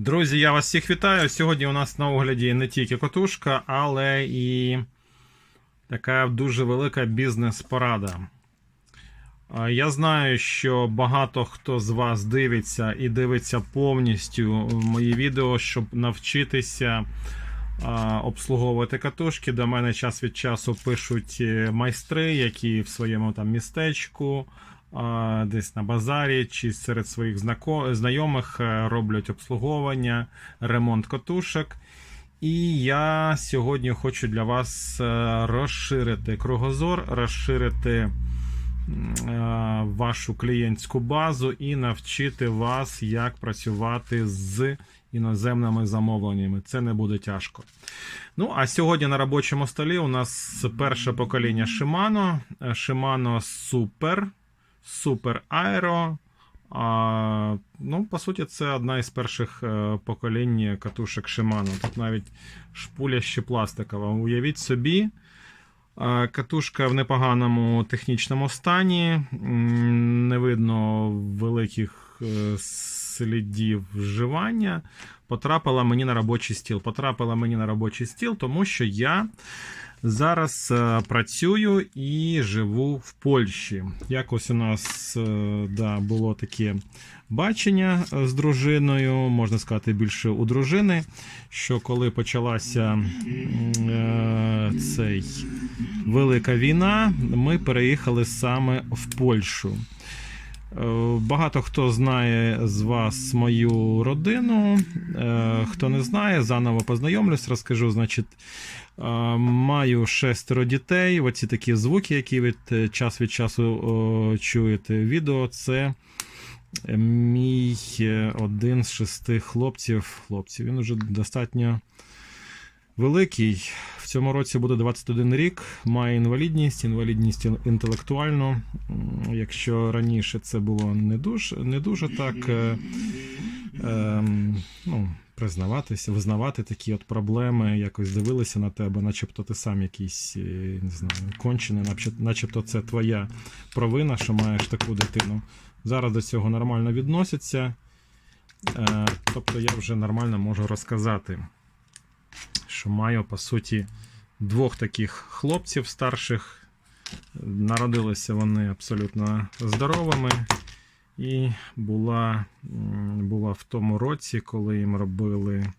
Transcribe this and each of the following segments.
Друзі, я вас всіх вітаю. Сьогодні у нас на огляді не тільки котушка, але і така дуже велика бізнес-порада. Я знаю, що багато хто з вас дивиться і дивиться повністю мої відео, щоб навчитися обслуговувати катушки. До мене час від часу пишуть е, майстри, які в своєму там містечку, десь на базарі чи серед своїх знайомих е, роблять обслуговування, ремонт катушок. І я сьогодні хочу для вас е, розширити кругозор, розширити е, вашу клієнтську базу і навчити вас, як працювати з іноземними замовленнями. Це не буде тяжко. Ну, а сьогодні на робочому столі у нас перше покоління. Е, Shimano Super, Super Aero. А, ну, по суті, це одна із перших е, поколінь катушок Shimano. Тут навіть шпуля ще пластикова. Уявіть собі, е, катушка в непоганому технічному стані. Не видно великих е, слідів вживання. Потрапила мені на робочий стіл. Потрапила мені на робочий стіл, тому що я зараз е, працюю і живу в Польщі. Якось у нас е, да, було таке бачення е, з дружиною, можна сказати, більше у дружини. Що коли почалася е, цей велика війна, ми переїхали саме в Польщу. Е, Багато хто знає з вас мою родину. Е, Хто не знає, заново познайомлюсь, розкажу. Значить, е, маю шестеро дітей. Оці такі звуки, які е, час від часу чуєте відео, це мій один з шести хлопців. Хлопців. Він уже достатньо великий. В цьому році буде 21 рік, має інвалідність, інвалідність інтелектуальну. Якщо раніше це було не дуже, не дуже так е, е, ну, признаватися, визнавати такі от проблеми, якось дивилися на тебе, начебто ти сам якийсь е, не знаю, кончений, начебто- це твоя провина, що маєш таку дитину. Зараз до цього нормально відносяться. Е, тобто я вже нормально можу розказати що маю по суті двох таких хлопців старших. Народилися вони абсолютно здоровими. І була, була в тому році, коли їм робили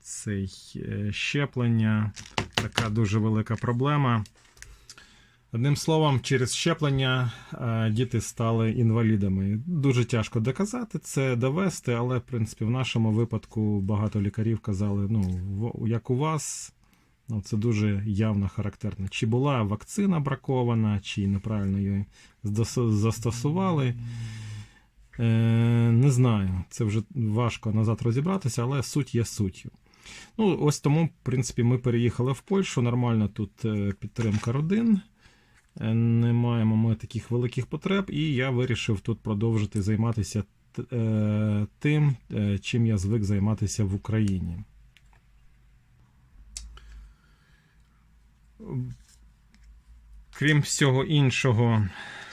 цей е, щеплення. Така дуже велика проблема. Одним словом, через щеплення е, діти стали інвалідами. Дуже тяжко доказати це, довести, але в принципі в нашому випадку багато лікарів казали, ну, як у вас, ну, це дуже явно характерно. Чи була вакцина бракована, чи неправильно її застосували. Е, не знаю, це вже важко назад розібратися, але суть є суттю. Ну, ось тому, в принципі, ми переїхали в Польщу. Нормально тут е, підтримка родин. Не маємо ми таких великих потреб, і я вирішив тут продовжити займатися е, тим, е, чим я звик займатися в Україні. Крім всього іншого,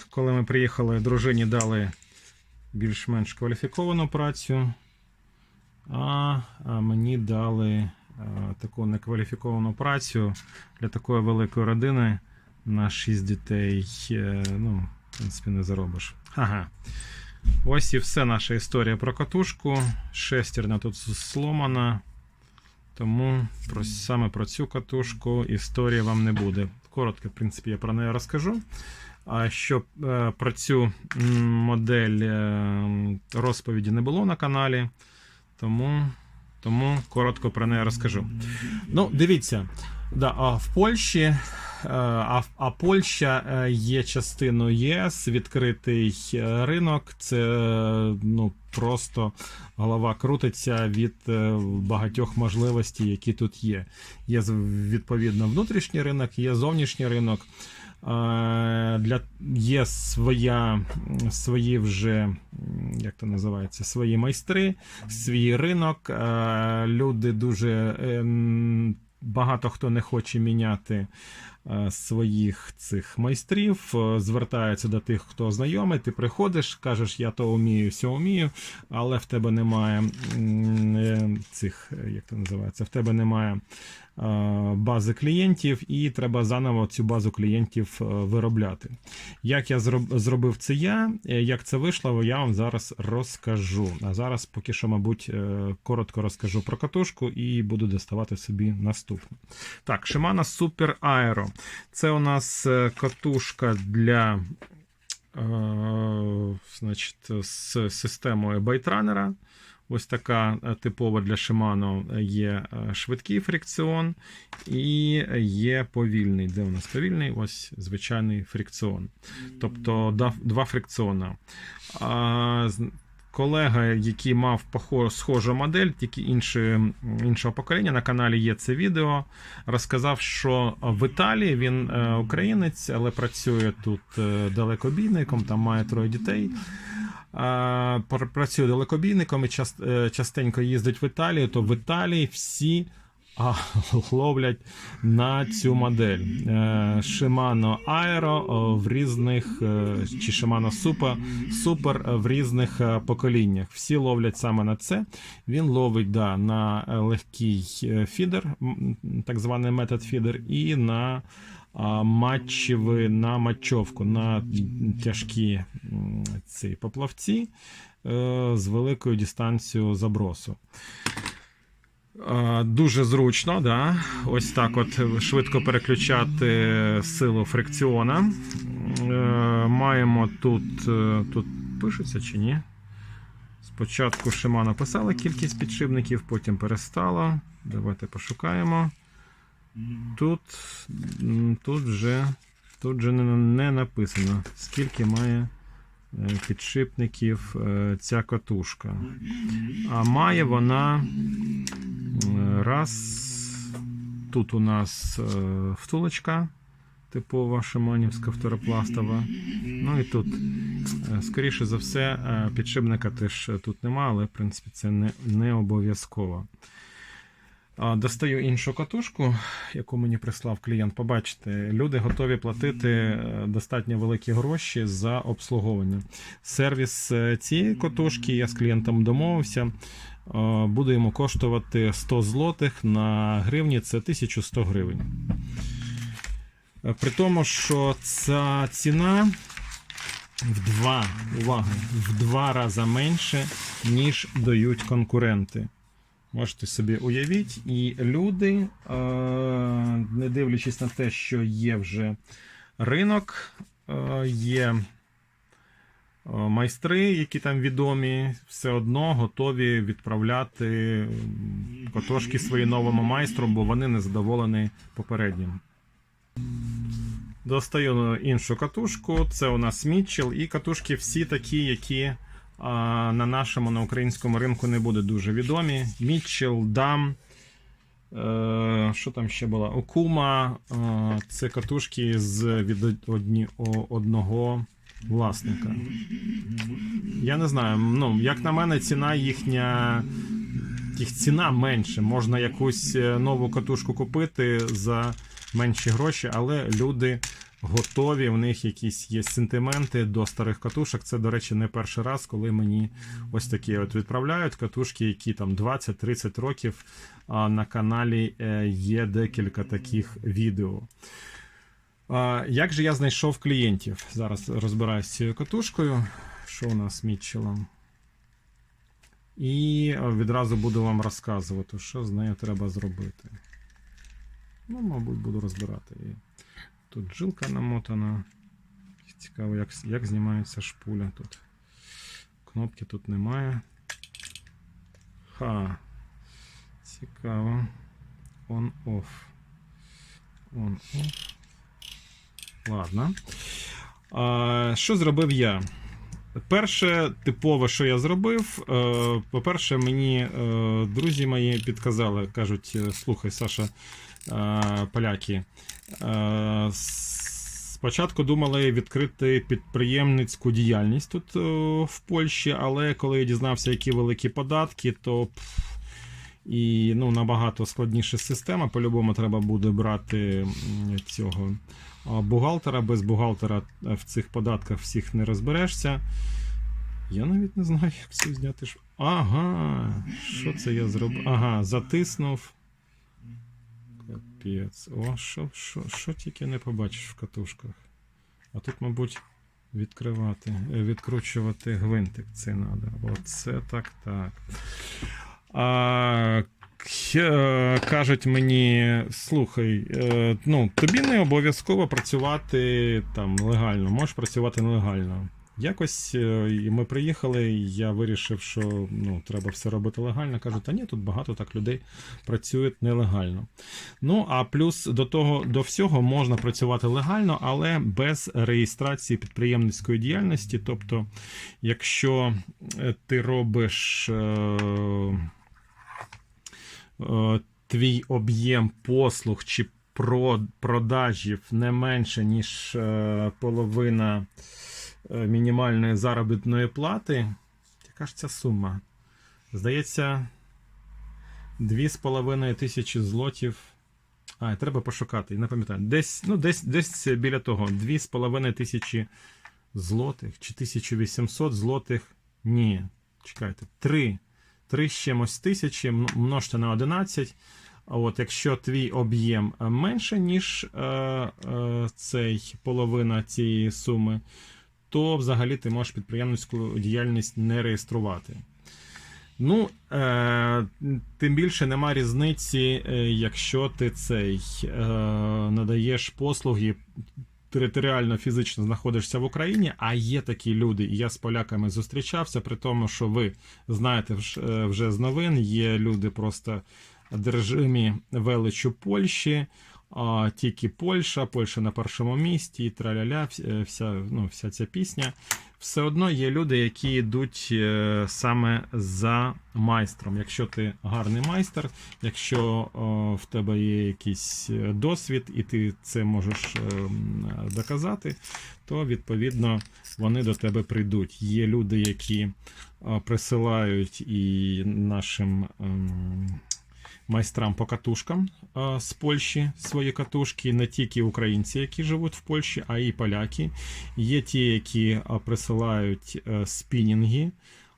коли ми приїхали, дружині дали більш-менш кваліфіковану працю, а а мені дали е, таку некваліфіковану працю для такої великої родини на 6 дітей. е, Ну, в принципі, не заробиш. Ага. Ось і все наша історія про катушку. Шестерня тут сломана. Тому про, саме про цю катушку історії вам не буде. Коротко, в принципі, я про неї розкажу. А щоб е, про цю модель е, розповіді не було на каналі, тому, тому коротко про неї розкажу. Ну, дивіться, да, а в Польщі, а, а Польща е, є частиною ЄС, відкритий е, ринок. Це е, ну, просто голова крутиться від е, багатьох можливостей, які тут є. Є відповідно внутрішній ринок, є зовнішній ринок. Е, Для є своя, свої вже, як то називається, свої майстри, свій ринок. Е, Люди дуже багато хто не хоче міняти е, своїх цих майстрів, е, звертаються до тих, хто знайомий. Ти приходиш, кажеш, я то вмію, все вмію, але в тебе немає е, цих, як це називається, в тебе немає бази клієнтів, і треба заново цю базу клієнтів виробляти. Як я зробив це я, як це вийшло, я вам зараз розкажу. А зараз поки що, мабуть, коротко розкажу про катушку і буду доставати собі наступну. Так, Shimano Super Aero. Це у нас е, катушка для е, значить, з системою байтранера. Ось така е, типова для Shimano є е, швидкий фрикціон і є повільний. Де у нас повільний? Ось звичайний фрикціон. Тобто два фрикціона. Колега, який мав схожу модель, тільки інші, іншого покоління, на каналі є це відео, розказав, що в Італії він е, українець, але працює тут е, далекобійником, там має троє дітей. Пр- працює далекобійником і част, е, частенько їздить в Італію, то в Італії всі а, ловлять на цю модель. Е, Shimano Aero в різних, е, чи Shimano Super, Super в різних е, поколіннях. Всі ловлять саме на це. Він ловить да, на е, легкий е, фідер, так званий метод фідер, і на а, матчеві, на матчовку, на тяжкі ці поплавці е, з великою дистанцією забросу. Дуже зручно, да? ось так от швидко переключати силу фрикціона. Е, Маємо тут, е, тут пишеться чи ні? Спочатку Shimano писала кількість підшипників, потім перестала. Давайте пошукаємо. Тут, тут вже, тут вже не, написано, скільки має підшипників е, ця катушка. А має вона раз. Тут у нас е, втулочка типова шиманівська второпластова. Ну і тут, е, скоріше за все, підшипника теж тут нема, але в принципі це не, не обов'язково. Достаю іншу катушку, яку мені прислав клієнт. Побачите, люди готові платити е, достатньо великі гроші за обслуговування. Сервіс е, цієї катушки я з клієнтом домовився. е, Буде йому коштувати 100 злотих на гривні, це 1100 гривень. При тому, що ця ціна в два, увага, в два рази менше, ніж дають конкуренти. Можете собі уявіть, і люди, е, не дивлячись на те, що є вже ринок, е, є е, майстри, які там відомі, все одно готові відправляти м, катошки свої новому майстру, бо вони не задоволені попереднім. Достаю іншу катушку. Це у нас Mitchell, і катушки всі такі, які на нашому на українському ринку не буде дуже відомі. Mitchell, Dam. Е, що там ще було? Окума. Е, це катушки з від одні, одного власника. Я не знаю. Ну, як на мене, ціна їхня. Їх ціна менше. Можна якусь е, нову катушку купити за менші гроші, але люди готові. В них якісь є сентименти до старих катушок. Це, до речі, не перший раз, коли мені ось такі от відправляють катушки, які там 20-30 років. А на каналі е, є декілька таких відео. Як же я знайшов клієнтів? Зараз розбираюся з цією катушкою. Що у нас з Мітчелом? І відразу буду вам розказувати, що з нею треба зробити. Ну, мабуть, буду розбирати її. Тут жилка намотана. Цікаво, як, як знімається шпуля тут. Кнопки тут немає. Ха. Цікаво. On-off. On-off. Ладно. А, що зробив я? Перше, типове, що я зробив, е, по-перше, мені е, друзі мої підказали, кажуть: «Е, слухай, Саша, поляки. е, Спочатку думали відкрити підприємницьку діяльність тут е, в Польщі, але коли я дізнався, які великі податки, то І ну, набагато складніша система. По-любому треба буде брати цього бухгалтера. Без бухгалтера е, в цих податках всіх не розберешся. Я навіть не знаю, як це зняти. Ага, що це я зробив? Ага, затиснув. Капець. О, що, що, що тільки не побачиш в катушках. А тут, мабуть, відкривати, е, відкручувати гвинтик. Це треба. Оце так, так. А, е, кажуть мені, слухай, е, ну, тобі не обов'язково працювати там легально, можеш працювати нелегально. Якось е, ми приїхали, я вирішив, що ну, треба все робити легально. Кажуть, та ні, тут багато так людей працюють нелегально. Ну а плюс до того до всього можна працювати легально, але без реєстрації підприємницької діяльності. Тобто, якщо е, ти робиш. Е, е, твій об'єм послуг чи продажів не менше, ніж половина мінімальної заробітної плати. Яка ж ця сума? Здається, 2,5 тисячі злотів. А, треба пошукати, не пам'ятаю. Десь, ну, десь, десь біля того. 2,5 тисячі злотих чи 1800 злотих. Ні, чекайте, 3. 3 з чимось тисячі множте на 11. А от якщо твій об'єм е, менше, ніж е, е, цей половина цієї суми, то взагалі ти можеш підприємницьку діяльність не реєструвати. Ну, е, тим більше нема різниці, е, якщо ти цей е, надаєш послуги територіально фізично знаходишся в Україні, а є такі люди, і я з поляками зустрічався, при тому, що ви знаєте е, вже з новин, є люди просто держимі величу Польщі, а тільки Польща, Польща на першому місці, і траляля, е, вся, ну, вся ця пісня. Все одно є люди, які йдуть е, саме за майстром. Якщо ти гарний майстер, якщо в тебе є якийсь е, досвід, і ти це можеш доказати, то відповідно вони до тебе прийдуть. Є люди, які присилають і нашим. Майстрам по катушкам з Польщі свої катушки, не тільки українці, які живуть в Польщі, а й поляки. Є ті, які присилають е, спінінги.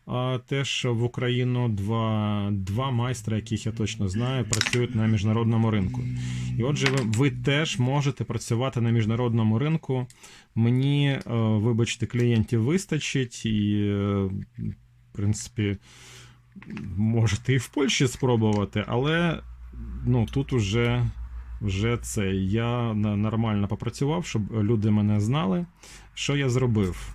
А теж в Україну два, два майстра, яких я точно знаю, працюють на міжнародному ринку. І отже, ви, ви теж можете працювати на міжнародному ринку. Мені, е, вибачте, клієнтів вистачить, і, е, в принципі, можете і в Польщі спробувати, але ну, тут уже, вже це. Я нормально попрацював, щоб люди мене знали. Що я зробив?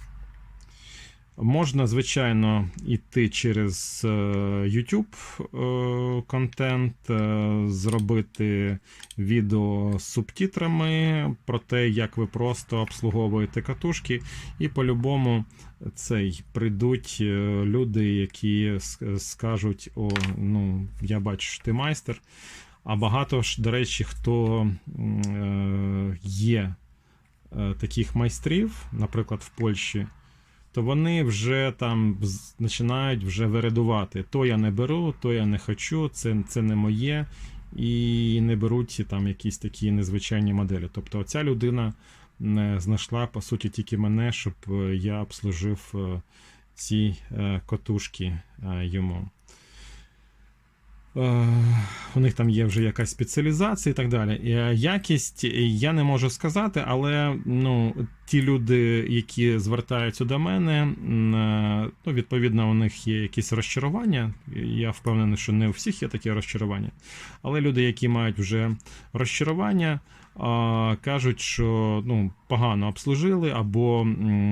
Можна, звичайно, йти через е, YouTube е, контент, е, зробити відео з субтитрами про те, як ви просто обслуговуєте катушки, і по-любому цей прийдуть люди, які скажуть: О, ну, я бачу, що ти майстер. А багато ж, до речі, хто є таких майстрів, наприклад, в Польщі, то вони вже там починають вже вирядувати. То я не беру, то я не хочу, це, це не моє. І не беруть там якісь такі незвичайні моделі. Тобто ця людина не знайшла по суті тільки мене, щоб е, я обслужив е, ці е, котушки йому. Е, У них там є вже якась спеціалізація і так далі. Е, Якість я не можу сказати, але ну, ті люди, які звертаються до мене, е, ну, відповідно, у них є якісь розчарування. Я впевнений, що не у всіх є такі розчарування. Але люди, які мають вже розчарування, кажуть, що ну, погано обслужили, або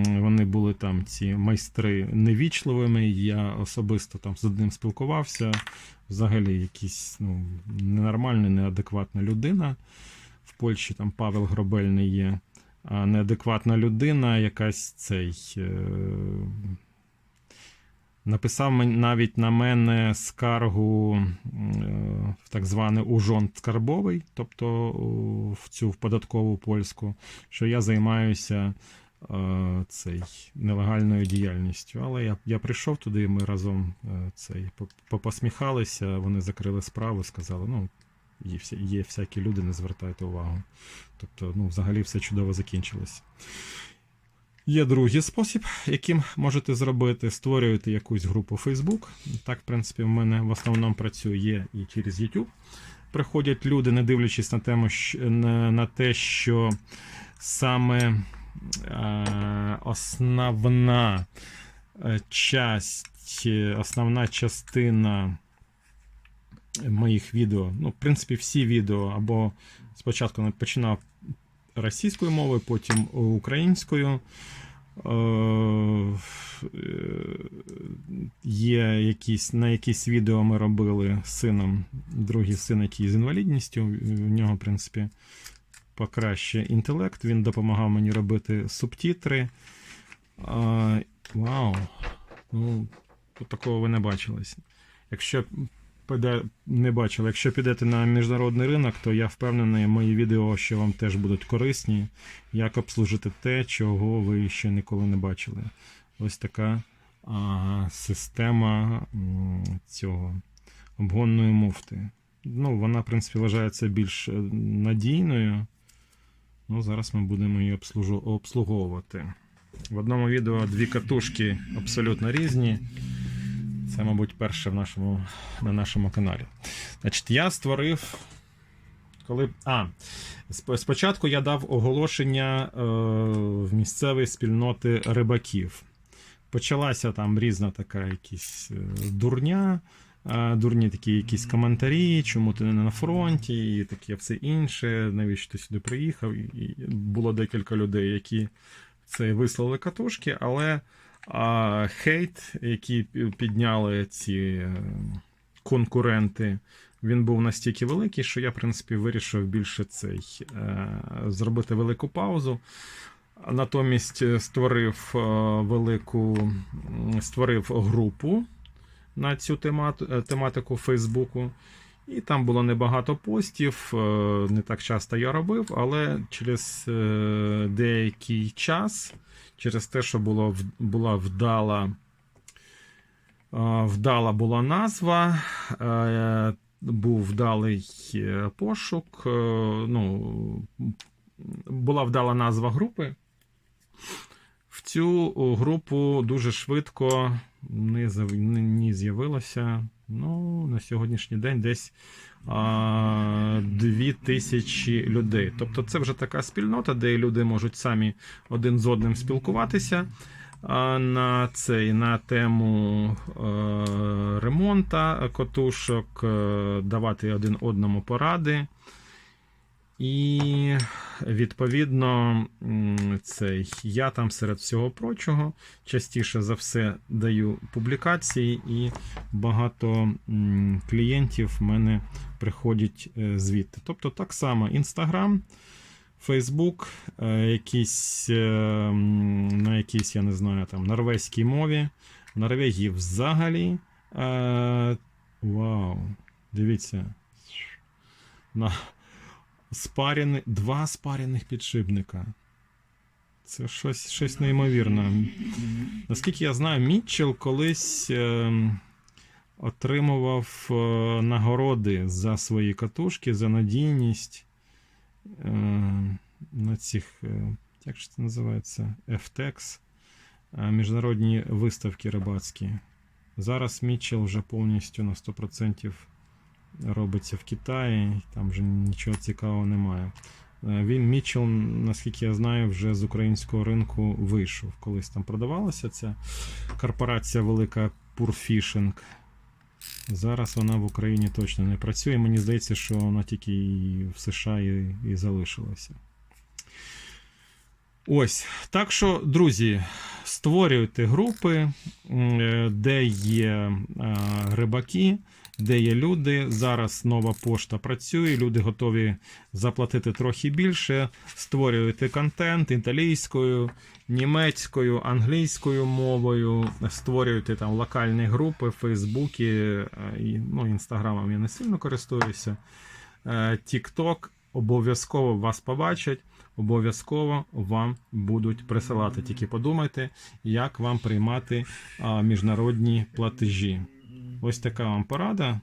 вони були там ці майстри невічливими. Я особисто там з одним спілкувався. Взагалі, якийсь ну, ненормальна, неадекватна людина. В Польщі там Павел Гробельний є. А неадекватна людина, якась цей. Е- написав навіть на мене скаргу е- в так званий ужонт скарбовий, тобто в цю в податкову польську, що я займаюся цей, нелегальною діяльністю. Але я, я прийшов туди, ми разом е, цей, по- попосміхалися, вони закрили справу, сказали, ну, є, є всякі люди, не звертайте увагу. Тобто, ну, взагалі все чудово закінчилось. Є другий спосіб, яким можете зробити, створюєте якусь групу Facebook. Так, в принципі, в мене в основному працює і через YouTube. Приходять люди, не дивлячись на, тему, на, те, що саме е, основна е, часть, е, основна частина моїх відео, ну, в принципі, всі відео, або спочатку починав російською мовою, потім українською. Е, е, Є якісь, на якісь відео ми робили з сином, другий син, який з інвалідністю. В нього, в принципі, покраще інтелект. Він допомагав мені робити субтітри. А, вау! Ну, такого ви не бачились. Якщо не бачили, якщо підете на міжнародний ринок, то я впевнений, мої відео ще вам теж будуть корисні, як обслужити те, чого ви ще ніколи не бачили. Ось така а, система цього обгонної муфти. Ну, вона, в принципі, вважається більш е, надійною. Ну, зараз ми будемо її обслуговувати. В одному відео дві катушки абсолютно різні. Це, мабуть, перше в нашому, на нашому каналі. Значить, я створив. Коли... А, спочатку я дав оголошення е, в місцевій спільноти рибаків. Почалася там різна така якісь е, дурня, дурні такі якісь коментарі, чому ти не на фронті, і таке все інше, навіщо ти сюди приїхав. І було декілька людей, які це вислали катушки, але а, хейт, який підняли ці е, конкуренти, він був настільки великий, що я, в принципі, вирішив більше цей е, зробити велику паузу. Натомість е, створив е, велику створив групу на цю е, тематику Фейсбуку. І там було небагато постів, е, не так часто я робив, але через е, деякий час, через те, що було, була вдала, вдала була назва, був вдалий пошук, ну, була вдала назва групи. Цю групу дуже швидко не, з'явилося. Ну, на сьогоднішній день десь а, дві тисячі людей. Тобто це вже така спільнота, де люди можуть самі один з одним спілкуватися а, на цей, на тему е, ремонта котушок, е, давати один одному поради. І відповідно цей, я там серед всього прочого частіше за все даю публікації, і багато клієнтів в мене приходять е, звідти. Тобто так само Інстаграм, Фейсбук, е, якісь, е, на якійсь, я не знаю, там норвезькій мові. В Норвегії взагалі. Вау! Дивіться. На, спарені, два спарених підшипника. Це щось, щось неймовірне. Наскільки я знаю, Мітчел колись е, отримував е, нагороди за свої катушки, за надійність е, на цих, е, як це називається, FTEX, е, міжнародні виставки рибацькі. Зараз Мітчел вже повністю на 100% робиться в Китаї, там вже нічого цікавого немає. Е, Він Мітчел, наскільки я знаю, вже з українського ринку вийшов. Колись там продавалася ця корпорація велика Purfishing. Зараз вона в Україні точно не працює. Мені здається, що вона тільки і в США і, і залишилася. Ось. Так що, друзі, створюйте групи, е, де є е, рибаки, де є люди. Зараз нова пошта працює, люди готові заплатити трохи більше. Створюєте контент італійською, німецькою, англійською мовою, створюєте там локальні групи в Фейсбуці, е, ну, інстаграмом я не сильно користуюся. Е, TikTok обов'язково вас побачать, обов'язково вам будуть присилати. Тільки подумайте, як вам приймати міжнародні платежі. Ось така вам порада.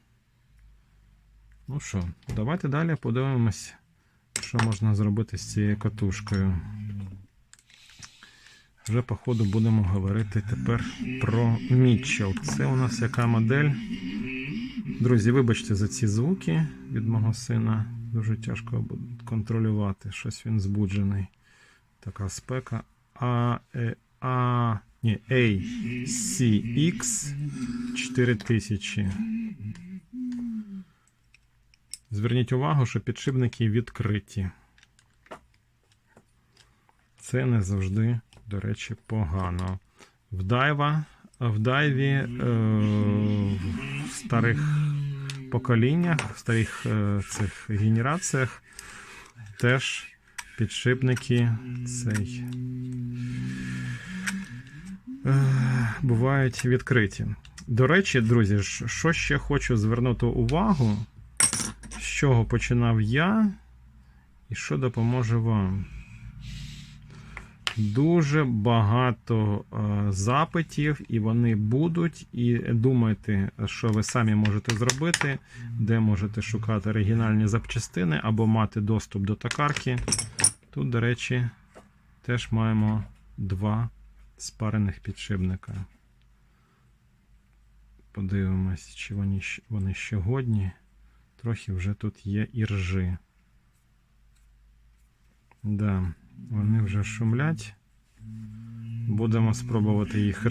Ну що, давайте далі подивимось, що можна зробити з цією катушкою. Вже, походу, будемо говорити тепер про Mitchell. Це у нас яка модель. Друзі, вибачте за ці звуки від мого сина. Дуже тяжко контролювати. Щось він збуджений. Така спека. А, е, а, ACX 4000. Зверніть увагу, що підшипники відкриті. Це не завжди, до речі, погано. В дайва, в дайві е, в старих поколіннях, в старих е, цих генераціях теж підшипники цей, бувають відкриті. До речі, друзі, що ще хочу звернути увагу, з чого починав я і що допоможе вам. Дуже багато е, запитів, і вони будуть. І думайте, що ви самі можете зробити, де можете шукати оригінальні запчастини або мати доступ до токарки. Тут, до речі, теж маємо два спарених підшипника. Подивимось, чи вони, вони ще годні. Трохи вже тут є і ржи. Да, вони вже шумлять. Будемо спробувати їх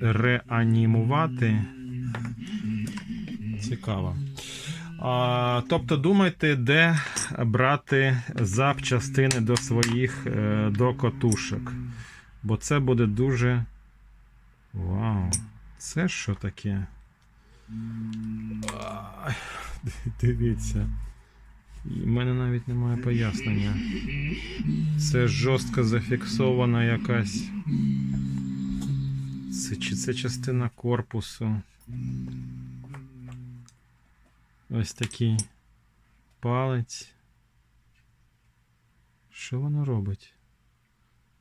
реанімувати. Цікаво. А, тобто думайте, де брати запчастини до своїх е, до котушок. Бо це буде дуже. Вау! Це що таке? Дивіться. В мене навіть немає пояснення. Це жорстко зафіксована якась. Це, чи це частина корпусу? Ось такий палець. Що воно робить?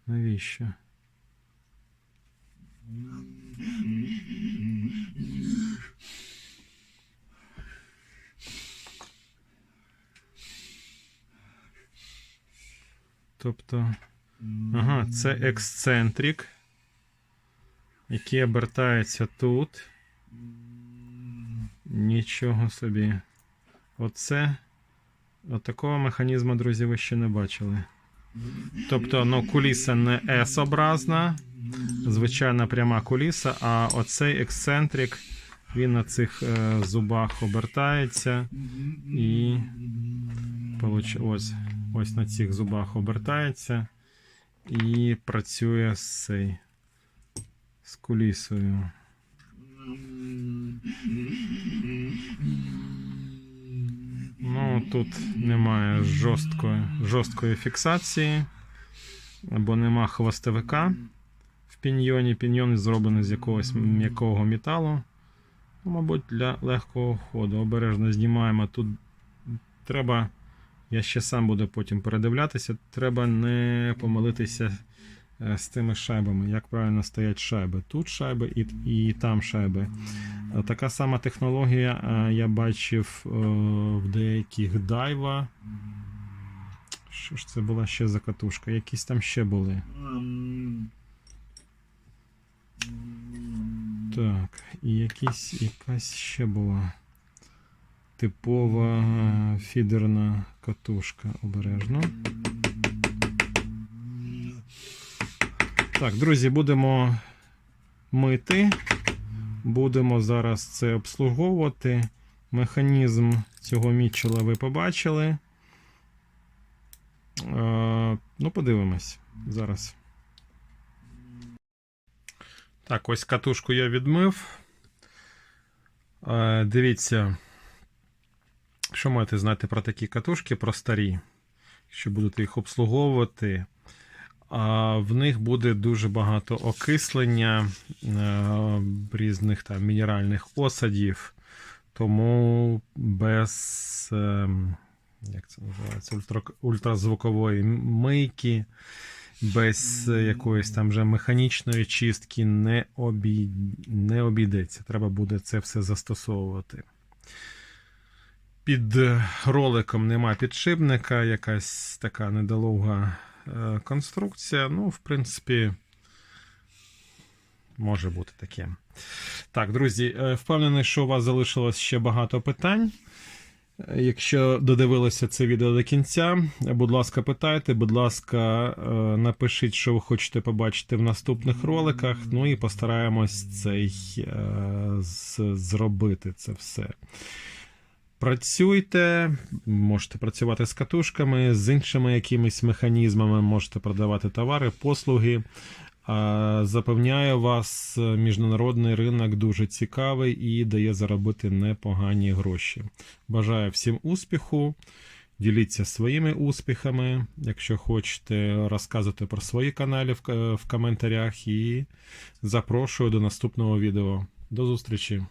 Навіщо? Тобто. Ага, це ексцентрик, який обертається тут. Нічого собі. Оце. От такого механізму, друзі, ви ще не бачили. Тобто, ну, куліса не S-образна, звичайна пряма куліса, а оцей ексцентрик, він на цих е, зубах обертається і ось, ось на цих зубах обертається і працює з цей, з кулісою. Ну, тут немає жорсткої, жорсткої фіксації, бо нема хвостовика в піньйоні. Піньйон зроблений з якогось м'якого металу. Ну, мабуть, для легкого ходу. Обережно знімаємо. Тут треба, я ще сам буду потім передивлятися, треба не помилитися з тими шайбами, як правильно стоять шайби. Тут шайби і, і там шайби. Е, Така сама технологія е, я бачив е, в деяких дайва. Що ж це була ще за катушка? Якісь там ще були. Так, і якісь, якась ще була типова е, фідерна катушка. Обережно. Так, друзі, будемо мити. Будемо зараз це обслуговувати. Механізм цього мітчела ви побачили. Е, ну, подивимось зараз. Так, ось катушку я відмив. Е, дивіться, що маєте знати про такі катушки, про старі. Якщо будете їх обслуговувати, в них буде дуже багато окислення е, різних там мінеральних осадів. Тому без е, як це називається, ультра, ультразвукової мийки, без е, якоїсь там вже механічної чистки не, обій... не обійдеться. Треба буде це все застосовувати. Під роликом нема підшипника, якась така недолуга конструкція. Ну, в принципі, може бути таке. Так, друзі, е, впевнений, що у вас залишилось ще багато питань. Е, Якщо додивилися це відео до кінця, будь ласка, питайте, будь ласка, е, напишіть, що ви хочете побачити в наступних роликах. Ну і постараємось цей е, зробити це все. Працюйте, можете працювати з катушками, з іншими якимись механізмами, можете продавати товари, послуги. Запевняю вас, міжнародний ринок дуже цікавий і дає заробити непогані гроші. Бажаю всім успіху. Діліться своїми успіхами. Якщо хочете, розказуйте про свої канали в коментарях і запрошую до наступного відео. До зустрічі!